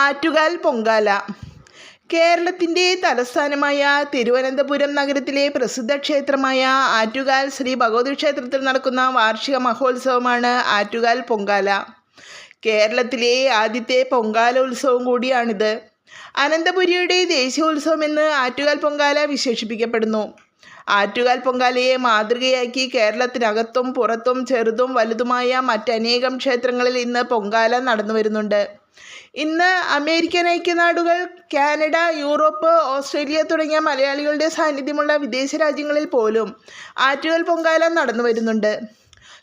ആറ്റുകാൽ പൊങ്കാല. കേരളത്തിന്റെ തലസ്ഥാനമായ തിരുവനന്തപുരം നഗരത്തിലെ പ്രസിദ്ധ ക്ഷേത്രമായ ആറ്റുകാൽ ശ്രീ ഭഗവതി ക്ഷേത്രത്തിൽ നടക്കുന്ന വാർഷിക മഹോത്സവമാണ് ആറ്റുകാൽ പൊങ്കാല. കേരളത്തിലെ ആദ്യത്തെ പൊങ്കാല ഉത്സവം കൂടിയാണിത്. അനന്തപുരിയുടെ ദേശീയോത്സവം എന്ന് ആറ്റുകാൽ പൊങ്കാല വിശേഷിപ്പിക്കപ്പെടുന്നു. ആറ്റുകാൽ പൊങ്കാലയെ മാതൃകയാക്കി കേരളത്തിനകത്തും പുറത്തും ചെറുതും വലുതുമായ മറ്റനേകം ക്ഷേത്രങ്ങളിൽ ഇന്ന് പൊങ്കാല നടന്നു വരുന്നുണ്ട് ഇന്ന് അമേരിക്കൻ ഐക്യനാടുകൾ കാനഡ യൂറോപ്പ് ഓസ്ട്രേലിയ തുടങ്ങിയ മലയാളികളുടെ സാന്നിധ്യമുള്ള വിദേശ രാജ്യങ്ങളിൽ പോലും ആറ്റുകൾ പൊങ്കാല നടന്നു വരുന്നുണ്ട്.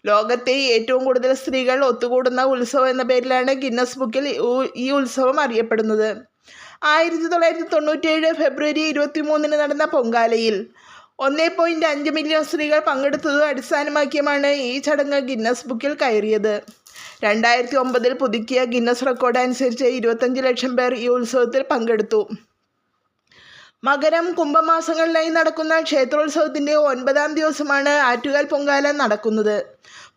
ലോകത്തെ ഏറ്റവും കൂടുതൽ സ്ത്രീകൾ ഒത്തുകൂടുന്ന ഉത്സവം എന്ന പേരിലാണ് ഗിന്നസ് ബുക്കിൽ ഈ ഉത്സവം അറിയപ്പെടുന്നത്. ആയിരത്തി തൊള്ളായിരത്തി തൊണ്ണൂറ്റേഴ് ഫെബ്രുവരി ഇരുപത്തി മൂന്നിന് നടന്ന പൊങ്കാലയിൽ ഒന്നേ പോയിന്റ് അഞ്ച് മില്യൺ സ്ത്രീകൾ പങ്കെടുത്തത് അടിസ്ഥാനമാക്കിയുമാണ് ഈ ചടങ്ങ് ഗിന്നസ് ബുക്കിൽ കയറിയത്. രണ്ടായിരത്തി ഒമ്പതിൽ പുതുക്കിയ ഗിന്നസ് റെക്കോർഡ് അനുസരിച്ച് ഇരുപത്തഞ്ച് ലക്ഷം പേർ ഈ ഉത്സവത്തിൽ പങ്കെടുത്തു. മകരം കുംഭമാസങ്ങളിലായി നടക്കുന്ന ക്ഷേത്രോത്സവത്തിന്റെ ഒൻപതാം ദിവസമാണ് ആറ്റുകാൽ പൊങ്കാല നടക്കുന്നത്.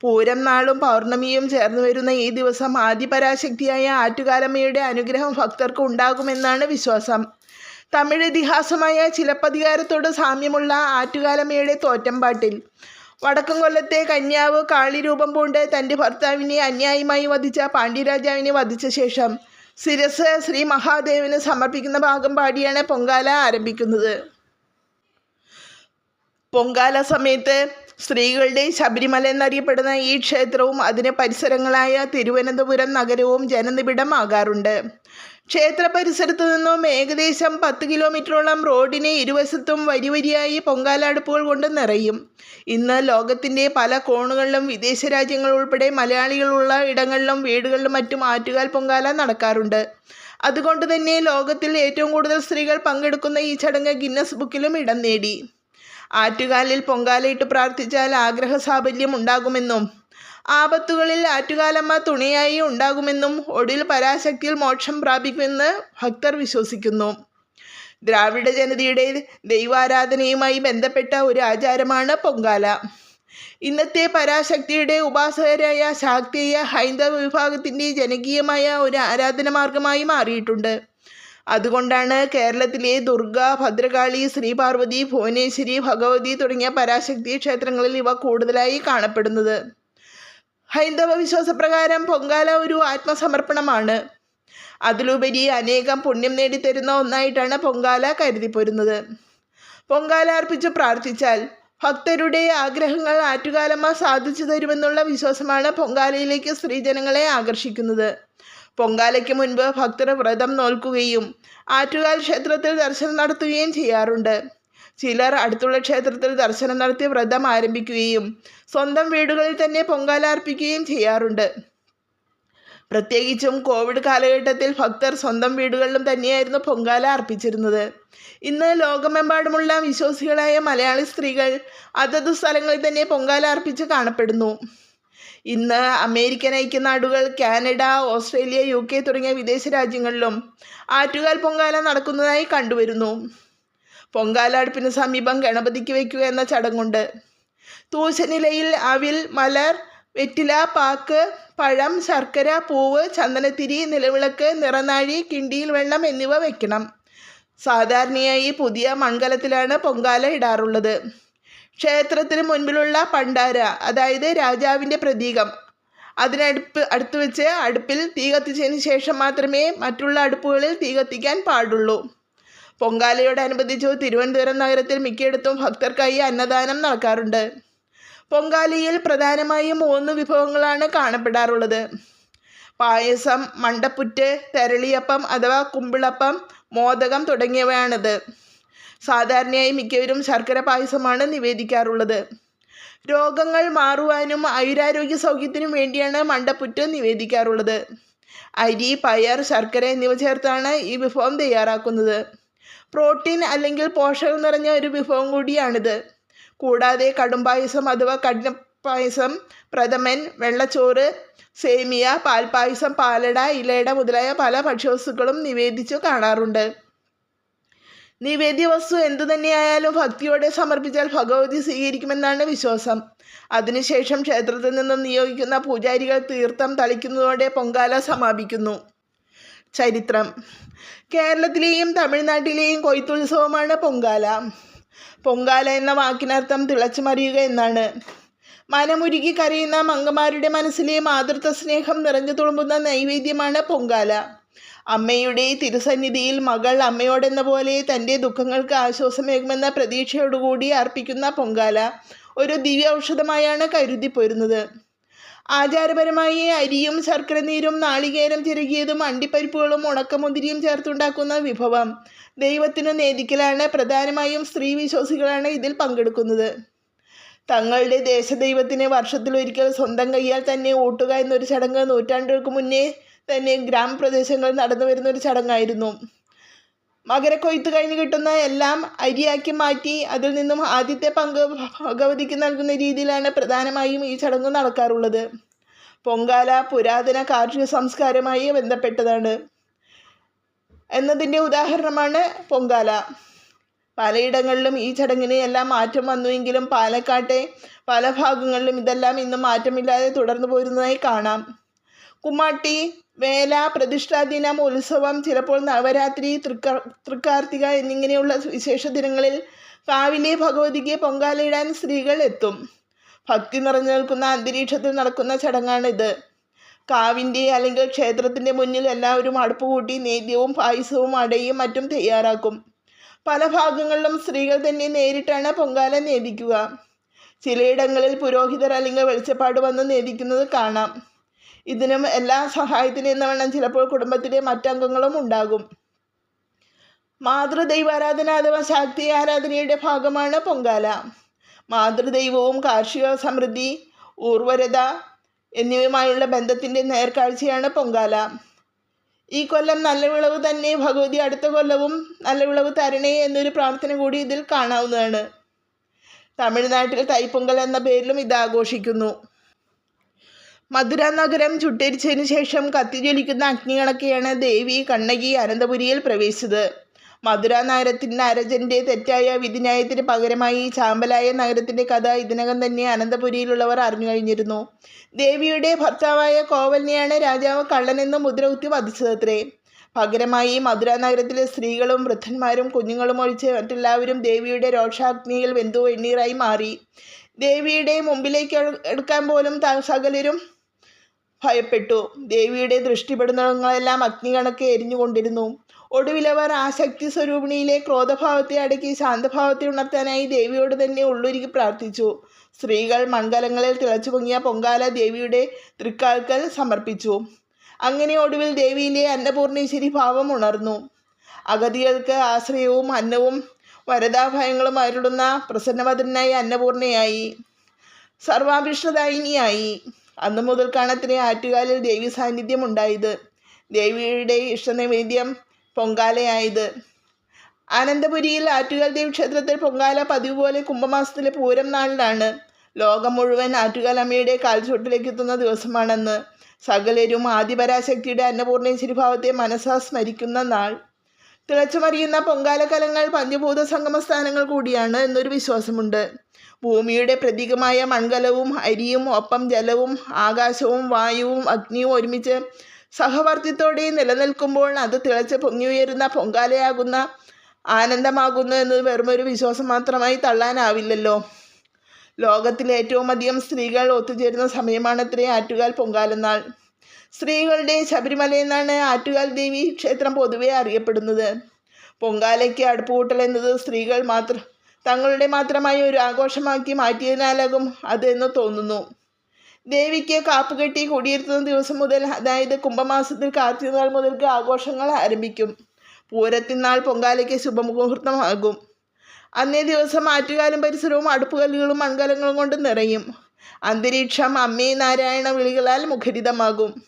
പൂരം നാളും പൗർണമിയും ചേർന്ന് വരുന്ന ഈ ദിവസം ആദിപരാശക്തിയായ ആറ്റുകാലമ്മയുടെ അനുഗ്രഹം ഭക്തർക്ക് ഉണ്ടാകുമെന്നാണ് വിശ്വാസം. തമിഴ് ഇതിഹാസമായ ചിലപ്പതികാരത്തോട് സാമ്യമുള്ള ആറ്റുകാലമ്മയുടെ തോറ്റമ്പാട്ടിൽ വടക്കും കൊല്ലത്തെ കന്യാവ് കാളിരൂപം പൂണ്ട് തന്റെ ഭർത്താവിനെ അന്യായമായി വധിച്ച പാണ്ഡ്യരാജാവിനെ വധിച്ച ശേഷം ശിരസ് ശ്രീ മഹാദേവന് സമർപ്പിക്കുന്ന ഭാഗം പാടിയാണ് പൊങ്കാല ആരംഭിക്കുന്നത്. പൊങ്കാല സമയത്ത് സ്ത്രീകളുടെ ശബരിമല എന്നറിയപ്പെടുന്ന ഈ ക്ഷേത്രവും അതിന് പരിസരങ്ങളായ തിരുവനന്തപുരം നഗരവും ജനനിബിഡമാകാറുണ്ട്. ക്ഷേത്ര പരിസരത്തു നിന്നും ഏകദേശം പത്ത് കിലോമീറ്ററോളം റോഡിനെ ഇരുവശത്തും വരിവരിയായി വരിയായി പൊങ്കാല അടുപ്പുകൾ കൊണ്ട് നിറയും. ഇന്ന് ലോകത്തിന്റെ പല കോണുകളിലും വിദേശ രാജ്യങ്ങൾ ഉൾപ്പെടെ മലയാളികളുള്ള ഇടങ്ങളിലും വീടുകളിലും മറ്റും ആറ്റുകാൽ പൊങ്കാല നടക്കാറുണ്ട്. അതുകൊണ്ട് തന്നെ ലോകത്തിൽ ഏറ്റവും കൂടുതൽ സ്ത്രീകൾ പങ്കെടുക്കുന്ന ഈ ചടങ്ങ് ഗിന്നസ് ബുക്കിലും ഇടം നേടി. ആറ്റുകാലിൽ പൊങ്കാലയിട്ട് പ്രാർത്ഥിച്ചാൽ ആഗ്രഹ സാഫല്യം ഉണ്ടാകുമെന്നും ആപത്തുകളിൽ ആറ്റുകാലമ്മ തുണയായി ഉണ്ടാകുമെന്നും ഒടുവിൽ പരാശക്തിയിൽ മോക്ഷം പ്രാപിക്കുമെന്ന് ഭക്തർ വിശ്വസിക്കുന്നു. ദ്രാവിഡ ജനതയുടെ ദൈവാരാധനയുമായി ബന്ധപ്പെട്ട ഒരു ആചാരമാണ് പൊങ്കാല. ഇന്നത്തെ പരാശക്തിയുടെ ഉപാസകരായ ശാക്തീയ ഹൈന്ദവ വിഭാഗത്തിന്റെ ജനകീയമായ ഒരു ആരാധന മാർഗമായി മാറിയിട്ടുണ്ട്. അതുകൊണ്ടാണ് കേരളത്തിലെ ദുർഗ ഭദ്രകാളി ശ്രീപാർവതി ഭുവനേശ്വരി ഭഗവതി തുടങ്ങിയ പരാശക്തി ക്ഷേത്രങ്ങളിൽ ഇവ കൂടുതലായി കാണപ്പെടുന്നത്. ഹൈന്ദവ വിശ്വാസപ്രകാരം പൊങ്കാല ഒരു ആത്മസമർപ്പണമാണ്. അതിലുപരി അനേകം പുണ്യം നേടിത്തരുന്ന ഒന്നായിട്ടാണ് പൊങ്കാല കരുതിപ്പോരുന്നത്. പൊങ്കാല അർപ്പിച്ച് പ്രാർത്ഥിച്ചാൽ ഭക്തരുടെ ആഗ്രഹങ്ങൾ ആറ്റുകാലമ്മ സാധിച്ചു തരുമെന്നുള്ള വിശ്വാസമാണ് പൊങ്കാലയിലേക്ക് സ്ത്രീജനങ്ങളെ ആകർഷിക്കുന്നത്. പൊങ്കാലയ്ക്ക് മുൻപ് ഭക്തർ വ്രതം നോൽക്കുകയും ആറ്റുകാൽ ക്ഷേത്രത്തിൽ ദർശനം നടത്തുകയും ചെയ്യാറുണ്ട്. ചിലർ അടുത്തുള്ള ക്ഷേത്രത്തിൽ ദർശനം നടത്തി വ്രതം ആരംഭിക്കുകയും സ്വന്തം വീടുകളിൽ തന്നെ പൊങ്കാല അർപ്പിക്കുകയും ചെയ്യാറുണ്ട്. പ്രത്യേകിച്ചും കോവിഡ് കാലഘട്ടത്തിൽ ഭക്തർ സ്വന്തം വീടുകളിലും തന്നെയായിരുന്നു പൊങ്കാല അർപ്പിച്ചിരുന്നത്. ഇന്ന് ലോകമെമ്പാടുമുള്ള വിശ്വാസികളായ മലയാളി സ്ത്രീകൾ അതത് സ്ഥലങ്ങളിൽ തന്നെ പൊങ്കാല അർപ്പിച്ച് കാണപ്പെടുന്നു. ഇന്ന് അമേരിക്കൻ ഐക്യനാടുകൾ കാനഡ ഓസ്ട്രേലിയ യു കെ തുടങ്ങിയ വിദേശ രാജ്യങ്ങളിലും ആറ്റുകാൽ പൊങ്കാല നടക്കുന്നതായി കണ്ടുവരുന്നു. പൊങ്കാല അടുപ്പിന് സമീപം ഗണപതിക്ക് വയ്ക്കുക എന്ന ചടങ്ങുണ്ട്. തൂശനിലയിൽ അവിൽ മലർ വെറ്റില പാക്ക് പഴം ശർക്കര പൂവ് ചന്ദനത്തിരി നിലവിളക്ക് നിറനാഴി കിണ്ടിയിൽ വെള്ളം എന്നിവ വയ്ക്കണം സാധാരണയായി പുതിയ മൺകലത്തിലാണ് പൊങ്കാല ഇടാറുള്ളത്. ക്ഷേത്രത്തിന് മുൻപിലുള്ള പണ്ടാര അതായത് രാജാവിന്റെ പ്രതീകം. അതിനടുപ്പ് അടുത്ത് വെച്ച് അടുപ്പിൽ തീ കത്തിച്ചതിന് ശേഷം മാത്രമേ മറ്റുള്ള അടുപ്പുകളിൽ തീ കത്തിക്കാൻ പാടുള്ളൂ. പൊങ്കാലയോടനുബന്ധിച്ച് തിരുവനന്തപുരം നഗരത്തിൽ മിക്കയിടത്തും ഭക്തർക്കായി അന്നദാനം നടക്കാറുണ്ട്. പൊങ്കാലയിൽ പ്രധാനമായും മൂന്ന് വിഭവങ്ങളാണ് കാണപ്പെടാറുള്ളത്. പായസം മണ്ടപ്പുറ്റ് തരളിയപ്പം അഥവാ കുമ്പിളപ്പം മോദകം തുടങ്ങിയവയാണിത്. സാധാരണയായി മിക്കവരും ശർക്കര പായസമാണ് നിവേദിക്കാറുള്ളത്. രോഗങ്ങൾ മാറുവാനും ആയുരാരോഗ്യ സൗഖ്യത്തിനും വേണ്ടിയാണ് മണ്ടപ്പുറ്റ് നിവേദിക്കാറുള്ളത്. അരി പയർ ശർക്കര എന്നിവ ചേർത്താണ് ഈ വിഭവം തയ്യാറാക്കുന്നത്. പ്രോട്ടീൻ അല്ലെങ്കിൽ പോഷകം നിറഞ്ഞ ഒരു വിഭവം കൂടിയാണിത്. കൂടാതെ കടും പായസം അഥവാ കഠിന പായസം പ്രഥമൻ വെള്ളച്ചോറ് സേമിയ പാൽപ്പായസം പാലട ഇലയട മുതലായ പല ഭക്ഷ്യവസ്തുക്കളും നിവേദിച്ചു കാണാറുണ്ട്. നിവേദ്യ വസ്തു എന്തു തന്നെയായാലും ഭക്തിയോടെ സമർപ്പിച്ചാൽ ഭഗവതി സ്വീകരിക്കുമെന്നാണ് വിശ്വാസം. അതിനുശേഷം ക്ഷേത്രത്തിൽ നിന്ന് നിയോഗിക്കുന്ന പൂജാരികൾ തീർത്ഥം തളിക്കുന്നതോടെ പൊങ്കാല സമാപിക്കുന്നു. ചരിത്രം. കേരളത്തിലെയും തമിഴ്നാട്ടിലെയും കൊയ്ത്തുത്സവമാണ് പൊങ്കാല. പൊങ്കാല എന്ന വാക്കിനർത്ഥം തിളച്ചു മറിയുക എന്നാണ്. മനമുരുകി കരയുന്ന മങ്കമാരുടെ മനസ്സിലെ മാതൃത്വ സ്നേഹം നിറഞ്ഞു തുളുമ്പുന്ന നൈവേദ്യമാണ് പൊങ്കാല. അമ്മയുടെ തിരുസന്നിധിയിൽ മകൾ അമ്മയോടെന്ന പോലെ തന്റെ ദുഃഖങ്ങൾക്ക് ആശ്വാസമേകുമെന്ന പ്രതീക്ഷയോടുകൂടി അർപ്പിക്കുന്ന പൊങ്കാല ഒരു ദിവ്യ ഔഷധമായാണ് കരുതി പോരുന്നത് ആചാരപരമായി അരിയും ശർക്കര നീരും നാളികേരം ചിരകിയതും അണ്ടിപ്പരിപ്പുകളും ഉണക്കമുന്തിരിയും ചേർത്തുണ്ടാക്കുന്ന വിഭവം. ദൈവത്തിനു നേദിക്കലാണ് പ്രധാനമായും സ്ത്രീ വിശ്വാസികളാണ് ഇതിൽ പങ്കെടുക്കുന്നത്. തങ്ങളുടെ ദേശദൈവത്തിന് വർഷത്തിലൊരിക്കൽ സ്വന്തം കൈയാൽ തന്നെ ഓട്ടുക എന്നൊരു ചടങ്ങ് നൂറ്റാണ്ടുകൾക്ക് മുന്നേ തന്നെ ഗ്രാമപ്രദേശങ്ങളിൽ നടന്നു വരുന്ന ഒരു ചടങ്ങായിരുന്നു. മകരക്കൊയ്ത്ത് കഴിഞ്ഞ് കിട്ടുന്ന എല്ലാം അരിയാക്കി മാറ്റി അതിൽ നിന്നും ആദ്യത്തെ പങ്ക് ഭഗവതിക്ക് നൽകുന്ന രീതിയിലാണ് പ്രധാനമായും ഈ ചടങ്ങ് നടക്കാറുള്ളത്. പൊങ്കാല പുരാതന കാർഷിക സംസ്കാരമായി ബന്ധപ്പെട്ടതാണ്. എന്നതിന്റെ ഉദാഹരണമാണ് പൊങ്കാല. പലയിടങ്ങളിലും ഈ ചടങ്ങിന് എല്ലാം മാറ്റം വന്നുവെങ്കിലും പാലക്കാട്ടെ പല ഭാഗങ്ങളിലും ഇതെല്ലാം ഇന്നും മാറ്റമില്ലാതെ തുടർന്നു പോരുന്നതായി കാണാം. കുമ്മാട്ടി വേല പ്രതിഷ്ഠാദിനം ഉത്സവം ചിലപ്പോൾ നവരാത്രി തൃക്ക തൃക്കാർത്തിക എന്നിങ്ങനെയുള്ള വിശേഷ ദിനങ്ങളിൽ കാവിലെ ഭഗവതിക്ക് പൊങ്കാലയിടാൻ സ്ത്രീകൾ എത്തും. ഭക്തി നിറഞ്ഞു നിൽക്കുന്ന അന്തരീക്ഷത്തിൽ നടക്കുന്ന ചടങ്ങാണിത്. കാവിന്റെ അല്ലെങ്കിൽ ക്ഷേത്രത്തിന്റെ മുന്നിൽ എല്ലാവരും അടുപ്പ് കൂട്ടി നേദ്യവും പായസവും അടയും മറ്റും തയ്യാറാക്കും. പല ഭാഗങ്ങളിലും സ്ത്രീകൾ തന്നെ നേരിട്ടാണ് പൊങ്കാല നേദിക്കുക. ചിലയിടങ്ങളിൽ പുരോഹിതർ അല്ലെങ്കിൽ വെളിച്ചപ്പാട് വന്ന് നേദിക്കുന്നത് കാണാം. ഇതിനും എല്ലാ സഹായത്തിനും വേണം ചിലപ്പോൾ കുടുംബത്തിലെ മറ്റംഗങ്ങളും ഉണ്ടാകും. മാതൃദൈവാരാധന അഥവാ ശാക്തി ആരാധനയുടെ ഭാഗമാണ് പൊങ്കാല. മാതൃദൈവവും കാർഷിക സമൃദ്ധി ഊർവരത എന്നിവയുമായുള്ള ബന്ധത്തിന്റെ നേർക്കാഴ്ചയാണ് പൊങ്കാല. ഈ കൊല്ലം നല്ല വിളവ് തന്നെ ഭഗവതി അടുത്ത കൊല്ലവും നല്ല വിളവ് തരണേ എന്നൊരു പ്രാർത്ഥന കൂടി ഇതിൽ കാണാവുന്നതാണ്. തമിഴ്നാട്ടിൽ തൈപ്പൊങ്കൽ എന്ന പേരിലും ഇത് ആഘോഷിക്കുന്നു മധുര നഗരം ചുട്ടരിച്ചതിനു ശേഷം കത്തിജ്വലിക്കുന്ന അഗ്നികണക്കെയാണ് ദേവി കണ്ണകി അനന്തപുരിയിൽ പ്രവേശിച്ചത്. മധുര നഗരത്തിന്റെ അരജന്റെ തെറ്റായ വിധിന്യായത്തിന് പകരമായി ചാമ്പലായ നഗരത്തിന്റെ കഥ ഇതിനകം തന്നെ അനന്തപുരിയിലുള്ളവർ അറിഞ്ഞു കഴിഞ്ഞിരുന്നു. ദേവിയുടെ ഭർത്താവായ കോവലിനെയാണ് രാജാവ് കള്ളനെന്ന് മുദ്രകുത്തി വധിച്ചതത്രേ. പകരമായി മധുര നഗരത്തിലെ സ്ത്രീകളും വൃദ്ധന്മാരും കുഞ്ഞുങ്ങളും ഒഴിച്ച് മറ്റെല്ലാവരും ദേവിയുടെ രോഷാഗ്നിയിൽ വെന്തു വെണ്ണീറായി മാറി. ദേവിയുടെ മുമ്പിലേക്ക് എടുക്കാൻ പോലും സകലരും ഭയപ്പെട്ടു. ദേവിയുടെ ദൃഷ്ടിപ്പെടുന്നവങ്ങളെല്ലാം അഗ്നി കണക്കെ എരിഞ്ഞുകൊണ്ടിരുന്നു ഒടുവിലവർ ആ ശക്തി സ്വരൂപിണിയിലെ ക്രോധഭാവത്തെ അടക്കി ശാന്തഭാവത്തെ ഉണർത്താനായി ദേവിയോട് തന്നെ ഉള്ളൊരുക്കി പ്രാർത്ഥിച്ചു. സ്ത്രീകൾ മൺകലങ്ങളിൽ തിളച്ചു പൊങ്ങിയ പൊങ്കാല ദേവിയുടെ തൃക്കാൽക്കൽ സമർപ്പിച്ചു. അങ്ങനെ ഒടുവിൽ ദേവിയിലെ അന്നപൂർണേശ്വരി ഭാവം ഉണർന്നു. അഗതികൾക്ക് ആശ്രയവും അന്നവും വരദാഭയങ്ങളും അരുളുന്ന പ്രസന്നവദനായി അന്നപൂർണയായി. സർവാഭിഷ്ടദായിനിയായി. അന്നു മുതൽക്കാണ് ആറ്റുകാലിൽ ദേവി സാന്നിധ്യം ഉണ്ടായത് ദേവിയുടെ ഇഷ്ടനൈവേദ്യം പൊങ്കാലയായത്. അനന്തപുരിയിൽ ആറ്റുകാൽ ദേവി ക്ഷേത്രത്തിൽ പൊങ്കാല പതിവ് പോലെ കുംഭമാസത്തിലെ പൂരം നാളിലാണ്. ലോകം മുഴുവൻ ആറ്റുകാലമ്മയുടെ കാൽച്ചുവട്ടിലേക്ക് എത്തുന്ന ദിവസമാണെന്ന്. സകലരും ആദിപരാശക്തിയുടെ അന്നപൂർണ ഭാവത്തെ മനസ്സാ സ്മരിക്കുന്ന നാൾ. തിളച്ചുമറിയുന്ന പൊങ്കാലകലങ്ങൾ പഞ്ചഭൂത സംഗമസ്ഥാനങ്ങൾ കൂടിയാണ് എന്നൊരു വിശ്വാസമുണ്ട്. ഭൂമിയുടെ പ്രതീകമായ മൺകലവും അരിയും ഒപ്പം ജലവും ആകാശവും വായുവും അഗ്നിയും ഒരുമിച്ച് സഹവർത്തിത്തോടെ നിലനിൽക്കുമ്പോൾ അത് തിളച്ച് പൊങ്ങിയുയരുന്ന പൊങ്കാലയാകുന്ന ആനന്ദമാകുന്നു എന്നത് വെറുമൊരു വിശ്വാസം മാത്രമായി തള്ളാനാവില്ലല്ലോ. ലോകത്തിലെ ഏറ്റവും അധികം സ്ത്രീകൾ ഒത്തുചേരുന്ന സമയമാണത്രേ ആറ്റുകാൽ പൊങ്കാലനാൾ സ്ത്രീകളുടെ ശബരിമല എന്നാണ് ആറ്റുകാൽ ദേവി ക്ഷേത്രം പൊതുവെ അറിയപ്പെടുന്നത്. പൊങ്കാലയ്ക്ക് അടുപ്പുകൂട്ടൽ എന്നത് സ്ത്രീകൾ മാത്രം തങ്ങളുടെ മാത്രമായി ഒരു ആഘോഷമാക്കി മാറ്റിയതിനാലാകും അതെന്ന് തോന്നുന്നു. ദേവിക്ക് കാപ്പുകെട്ടി കുടിയിരുത്തുന്ന ദിവസം മുതൽ അതായത് കുംഭമാസത്തിൽ കാർത്തികനാൾ മുതൽക്ക് ആഘോഷങ്ങൾ ആരംഭിക്കും. പൂരത്തിനാൾ പൊങ്കാലയ്ക്ക് ശുഭമുഹൂർത്തമാകും. അന്നേ ദിവസം ആറ്റുകാലും പരിസരവും അടുപ്പുകല്ലുകളും മൺകലങ്ങളും കൊണ്ട് നിറയും. അന്തരീക്ഷം അമ്മേ നാരായണ വിളികളാൽ മുഖരിതമാകും.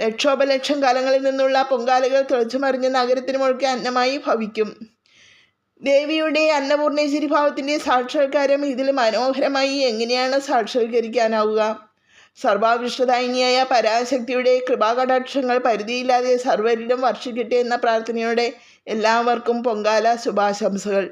ലക്ഷോപലക്ഷം കാലങ്ങളിൽ നിന്നുള്ള പൊങ്കാലകൾ തിളച്ചുമറിഞ്ഞ നഗരത്തിന് മുഴുക്കെ അന്നമായി ഭവിക്കും. ദേവിയുടെ അന്നപൂർണേശ്വരി ഭാവത്തിന്റെ സാക്ഷാത്കാരം ഇതിൽ മനോഹരമായി എങ്ങനെയാണ് സാക്ഷാത്കരിക്കാനാവുക? സർവാവിഷ്ടദായിനിയായ പരാശക്തിയുടെ കൃപാകടാക്ഷങ്ങൾ പരിധിയില്ലാതെ സർവരിലും വർഷിക്കട്ടെ എന്ന പ്രാർത്ഥനയോടെ എല്ലാവർക്കും പൊങ്കാല ശുഭാശംസകൾ.